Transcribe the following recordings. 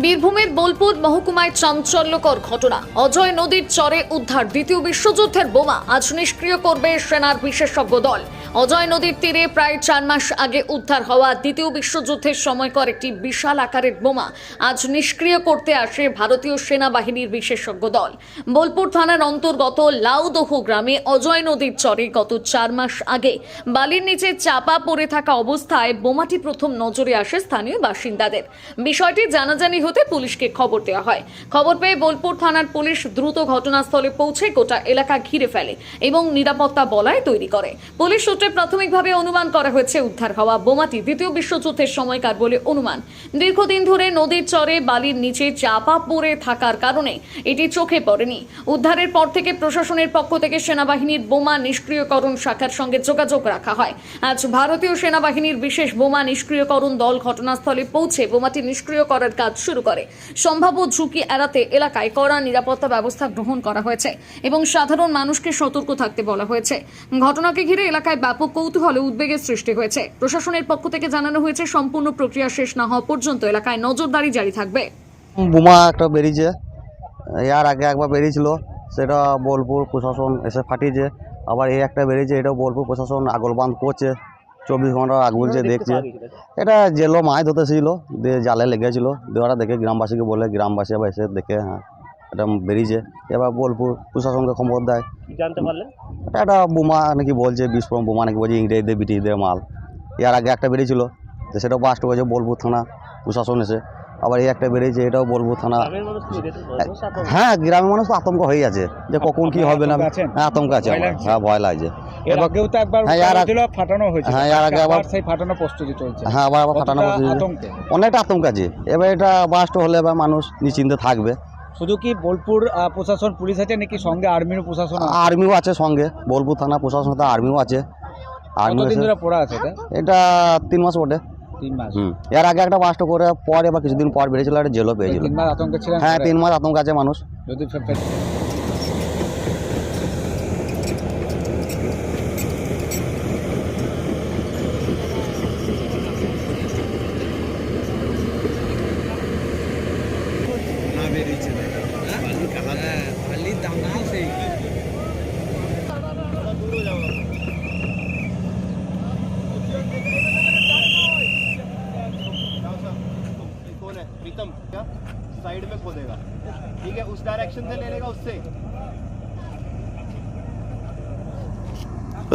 বীরভূমের বোলপুর মহকুমায় চাঞ্চল্যকর ঘটনা। অজয় নদীর চরে উদ্ধার, দ্বিতীয় বিশ্বযুদ্ধের বোমা। আজ নিষ্ক্রিয় করবে সেনার বিশেষজ্ঞ দল। অজয় নদীর তীরে প্রায় চার মাস আগে উদ্ধার হওয়া দ্বিতীয় বিশ্বযুদ্ধের সময়কর একটি বিশাল আকারের বোমা আজ নিষ্ক্রিয় করতে আসে ভারতীয় সেনাবাহিনীর বিশেষজ্ঞ দল। বোলপুর থানার অন্তর্গত লাউদহু গ্রামে অজয় নদীর চরে গত চার মাস আগে বালির নিচে চাপা পড়ে থাকা অবস্থায় বোমাটি প্রথম নজরে আসে স্থানীয় বাসিন্দাদের। বিষয়টি জানাজানি হতে পুলিশকে খবর দেওয়া হয়। খবর পেয়ে বোলপুর থানার পুলিশ দ্রুত ঘটনাস্থলে পৌঁছে গোটা এলাকা ঘিরে ফেলে এবং নিরাপত্তা বলয় তৈরি করে। পুলিশ প্রাথমিকভাবে অনুমান করা হয়েছে উদ্ধার হওয়া বোমাটি দ্বিতীয় বিশ্বযুদ্ধের সময়কার বলে অনুমান। দীর্ঘদিন ধরে নদীর চরে বালির নিচে চাপা পড়ে থাকার কারণে এটি চোখে পড়েনি। উদ্ধারের পর থেকে প্রশাসনের পক্ষ থেকে সেনাবাহিনীর বোমা নিষ্ক্রিয়করণ শাখার সঙ্গে যোগাযোগ রাখা হয়। আজ ভারতীয় সেনাবাহিনীর বিশেষ বোমা নিষ্ক্রিয়করণ দল ঘটনাস্থলে পৌঁছে বোমাটি নিষ্ক্রিয় করার কাজ শুরু করে। সম্ভাব্য ঝুঁকি এড়াতে এলাকায় কড়া নিরাপত্তা ব্যবস্থা গ্রহণ করা হয়েছে এবং সাধারণ মানুষকে সতর্ক থাকতে বলা হয়েছে। ঘটনাকে ঘিরে এলাকায় ব্যাপক কৌতূহল উদ্বেগের সৃষ্টি হয়েছে। প্রশাসনের পক্ষ থেকে জানানো হয়েছে সম্পূর্ণ প্রক্রিয়া শেষ না হওয়া পর্যন্ত এলাকায় নজরদারি জারি থাকবে। বোমা একটা বেরিয়েছে। এর আগে একবার বেরিয়েছিল সেটা বোলপুর প্রশাসন এসে ফাটিয়েছে। আবার এই একটা বেরিয়েছে এটাও বোলপুর প্রশাসন আগল বাঁধ করছে। চব্বিশ ঘণ্টা আগ যে দেখছে। এটা জেলো মাছ ধরতে ছিল দিয়ে জালে লেগেছিল। দিয়ে ওরা দেখে গ্রামবাসীকে বলে গ্রামবাসী আবার এসে দেখে হ্যাঁ। এটা বেরিয়েছে। এবার বোলপুর প্রশাসনকে খবর দেয়। জানতে পারলেন এটা একটা বোমা নাকি বলছে বিস্ফোরণ বোমা নাকি বলছে ইংরেজদের ব্রিটিশদের মাল। এর আগে একটা বেরিয়েছিল তো সেটাও বাস্ট হয়েছে বোলপুর থানা প্রশাসন এসে। আবার এই একটা বেরিয়েছে এটাও বোলপুর থানা? হ্যাঁ গ্রামের মানুষ তো আতঙ্ক হয়ে আছে যে কখন কি হবে না হ্যাঁ আতঙ্ক আছে? হ্যাঁ ভয় লাগছে। হ্যাঁ, হ্যাঁ, হ্যাঁ অনেকটা আতঙ্ক আছে। এবার এটা বাস্ট হলে এবার মানুষ নিশ্চিন্তে থাকবে। শুধু কি বোলপুর প্রশাসন পুলিশ আছে নাকি সঙ্গে আর্মির প্রশাসন আর্মিও আছে সঙ্গে বোলপুর থানা প্রশাসন তো আর্মিও আছে। আর্মি ধরে পড়া আছে এটা? তিন মাস বটে। তিন মাস। হুম। এর আগে একটা বাস্ট করে পরে বা কিছুদিন পর বেড়েছিল একটা জেলও পেয়েছিল। হ্যাঁ তিন মাস আতঙ্ক আছে মানুষ। যদি साइड में खोदेगा ठीक है उस डायरेक्शन से ले लेगा उससे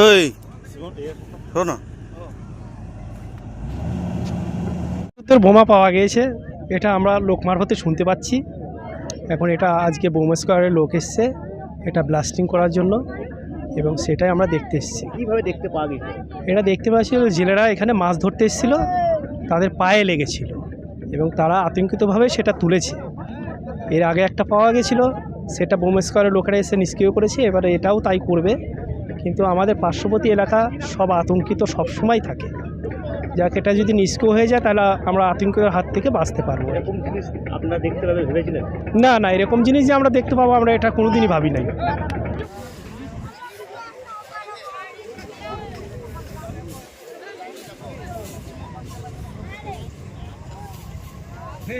এই শোনো বিদ্যুতের বোমা পাওয়া গিয়েছে এটা আমরা লোক মারফতে শুনতে পাচ্ছি এখন এটা আজকে বোমা স্কোয়ারের লোক এসছে এটা ব্লাস্টিং করার জন্য এবং সেটাই আমরা দেখতে এসেছি কিভাবে দেখতে পাওয়া গেছে এটা দেখতে পাচ্ছি জেলেরা এখানে মাছ ধরতে এসেছিল তাদের পায়ে লেগেছিল এবং তারা আতঙ্কিতভাবে সেটা তুলেছে। এর আগে একটা পাওয়া গেছিল সেটা বোমা লোকেরা এসে নিষ্ক্রিয় করেছে এবারে এটাও তাই করবে। কিন্তু আমাদের পার্শ্ববর্তী এলাকা সব আতঙ্কিত সবসময় থাকে। যাক এটা যদি নিষ্ক্রিয় হয়ে যায় তাহলে আমরা আতঙ্কের হাত থেকে বাঁচতে পারব। এরকম জিনিস আপনারা দেখতে পাবে ভেবেছিলেন? না না এরকম জিনিস যে আমরা দেখতে পাবো আমরা এটা কোনোদিনই ভাবি নাই। কাজে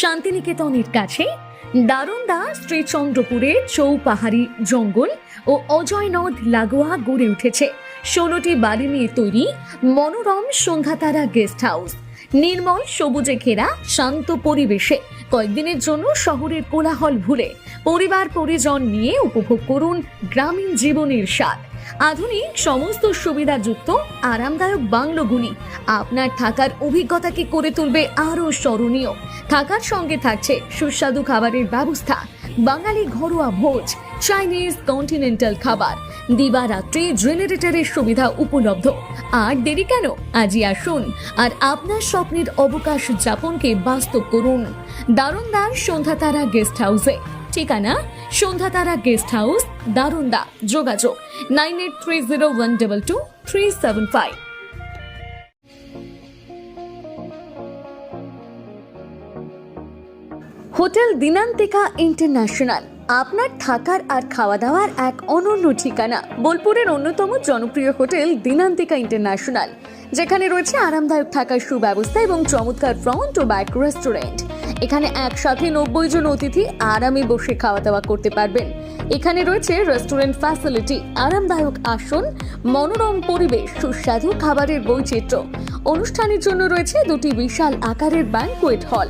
শান্তিনিকেতনের কাছে দারুন্দা শ্রীচন্দ্রপুরে চৌপাহাড়ি জঙ্গল ও অজয় নদ লাগোয়া গড়ে উঠেছে। ষোলোটি বাড়ি নিয়ে তৈরি মনোরম সন্ধ্যাতারা গেস্ট হাউস। নির্মল সবুজে ঘেরা শান্ত পরিবেশে কয়েকদিনের জন্য শহরের কোলাহল ভুলে পরিবার পরিজন নিয়ে উপভোগ করুন গ্রামীণ জীবনের স্বাদ। আধুনিক সমস্ত সুবিধাযুক্ত আরামদায়ক বাংলোগুলি আপনার থাকার অভিজ্ঞতাকে করে তুলবে আরও স্মরণীয়। থাকার সঙ্গে থাকছে সুস্বাদু খাবারের ব্যবস্থা, বাঙালি ঘরোয়া ভোজ চাইনিজ কন্টিনেন্টাল খাবার, দিবারাত্রি জেনারেটরের সুবিধা উপলব্ধ। আর দেরি কেন? আজই আসুন আর আপনার স্বপ্নের অবকাশ যাপনকে বাস্তব করুন। দারুণদার সন্ধ্যাতারা গেস্ট হাউসে। ঠিকানা? সন্ধ্যাতারা গেস্ট হাউস, দারুণদা। যোগাযোগ nine eight three zero one double two three seven five hotel Dinantika international, আপনার থাকার আর খাওয়া দাওয়ার এক অনন্য ঠিকানা। বোলপুরের অন্যতম জনপ্রিয় হোটেল দিনান্তিকা ইন্টারন্যাশনাল, যেখানে রয়েছে আরামদায়ক থাকার সুব্যবস্থা এবং চমৎকার ফ্রন্ট ও ব্যাক রেস্টুরেন্ট এখানে একসাথে নব্বই জন অতিথি আরামে বসে খাওয়া দাওয়া করতে পারবেন। এখানে রয়েছে রেস্টুরেন্ট ফ্যাসিলিটি আরামদায়ক আসন, মনোরম পরিবেশ, সুস্বাদু খাবারের বৈচিত্র্য। অনুষ্ঠানের জন্য রয়েছে দুটি বিশাল আকারের banquet hall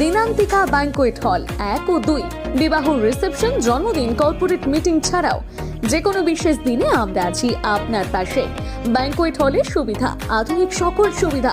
Dinantika banquet hall এক ও দুই। বিবাহ রিসেপশন জন্মদিন কর্পোরেট মিটিং ছাড়াও যে কোনো বিশেষ দিনে আমরা আছি আপনার পাশে। ব্যাংকোয়েট হলের সুবিধা, আধুনিক সকল সুবিধা।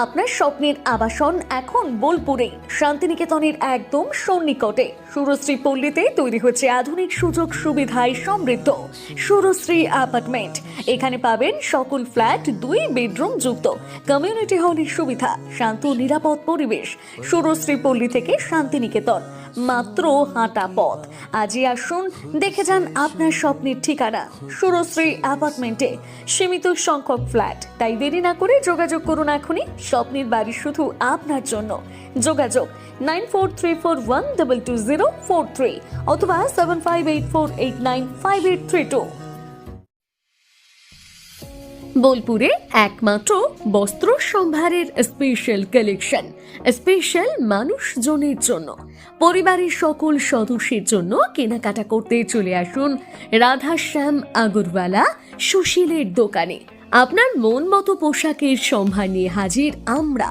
আপনার স্বপ্নের আবাসন এখন বোলপুরে। শান্তিনিকেতনের একদম সন্নিকটে। সুরশ্রী পল্লীতে তৈরি হচ্ছে আধুনিক সুযোগ সুবিধায় সমৃদ্ধ। সুরশ্রী অ্যাপার্টমেন্ট। এখানে পাবেন সকল ফ্ল্যাট, দুই বেডরুম যুক্ত। কমিউনিটি হলের সুবিধা, শান্ত নিরাপদ পরিবেশ। সুরশ্রী পল্লী থেকে শান্তিনিকেতন। মাত্র হাঁটা পথ। আজই আসুন, দেখে যান আপনার স্বপ্নের ঠিকানা। সুরশ্রী অ্যাপার্টমেন্টে। সীমিত সংখ্যক ফ্ল্যাট। তাই দেরি না করে যোগাযোগ করুন এখনই। স্বপ্নের বাড়ি শুধু আপনার জন্য। যোগাযোগ nine four three four one double two zero four three অথবা seven five eight four eight nine five eight three two. বোলপুরে একমাত্র বস্ত্র সম্ভারের স্পেশাল কালেকশন স্পেশাল মানুষজনের জন্য। পরিবারের সকল সদস্যের জন্য কেনাকাটা করতে চলে আসুন রাধাশ্যাম আগরওয়ালা সুশীলের দোকানে। আপনার মন মতো পোশাকের সম্ভার নিয়ে হাজির আমরা।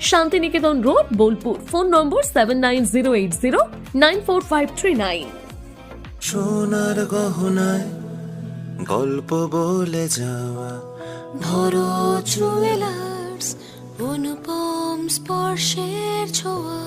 Santiniketan road Bolpur. Phone number seven nine zero eight zero nine four five three nine সোনার গহনায় গল্প বলে যাওয়া। ধরো জুয়েলার্স অনুপম স্পর্শের ছোঁয়া।